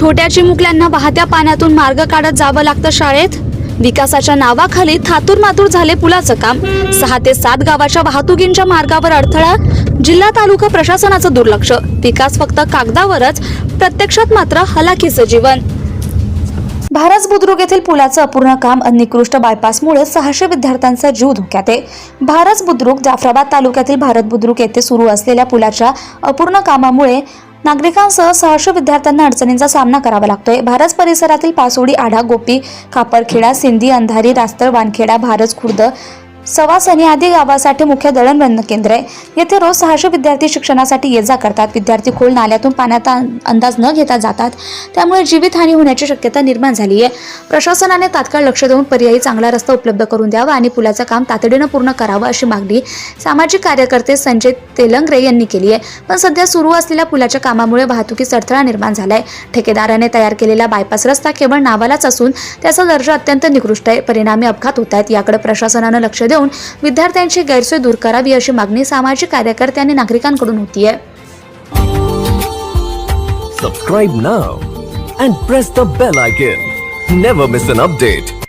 छोट्या चिमुकल्यांना वाहत्या पाण्यातून मार्ग काढत जावं लागतं शाळेत. विकासाच्या नावाखाली थातूर मातूर झाले पुलाचं काम. सहा ते सात गावाच्या वाहतुकींच्या मार्गावर अडथळा जिल्हा तालुका प्रशासनाचं दुर्लक्ष. विकास फक्त कागदावरच प्रत्यक्षात मात्र हलाखीचं जीवन. भारत बुद्रुक येथील पुलाचं अपूर्ण काम अनिकृष्ट निकृष्ट बायपासमुळे सहाशे विद्यार्थ्यांचा जीव धोक्यात आहे. भारत बुद्रुक जाफराबाद तालुक्यातील भारत बुद्रुक येथे सुरू असलेल्या पुलाच्या अपूर्ण कामामुळे नागरिकांसह सहाशे विद्यार्थ्यांना अडचणींचा सामना करावा लागतोय. भारत परिसरातील पासोडी आढा गोपी खापरखेडा सिंधी अंधारी रास्तर वानखेडा भारत खुर्द सवासनी आदी गावासाठी मुख्य दळणवळण केंद्र आहे. येथे रोज सहाशे विद्यार्थी शिक्षणासाठी ये जा करतात. विद्यार्थी खोल नाल्यातून पाण्याचा अंदाज न घेता जातात. त्यामुळे जीवितहानी होण्याची शक्यता निर्माण झाली आहे. प्रशासनाने तात्काळ लक्ष देऊन पर्यायी चांगला रस्ता उपलब्ध करून द्यावा आणि पुलाचं काम तातडीनं पूर्ण करावं अशी मागणी सामाजिक कार्यकर्ते संजय तेलंगरे यांनी केली आहे. पण सध्या सुरू असलेल्या पुलाच्या कामामुळे वाहतुकीस अडथळा निर्माण झालाय. ठेकेदाराने तयार केलेला बायपास रस्ता केवळ नावालाच असून त्याचा दर्जा अत्यंत निकृष्ट आहे. परिणामी अपघात होत आहेत. याकडे प्रशासनानं लक्ष देऊन विद्यार्थ्यांची गैरसोय दूर करावी अशी मागणी सामाजिक कार्यकर्त्यांनी आणि नागरिकांकडून होती आहे Never miss an update.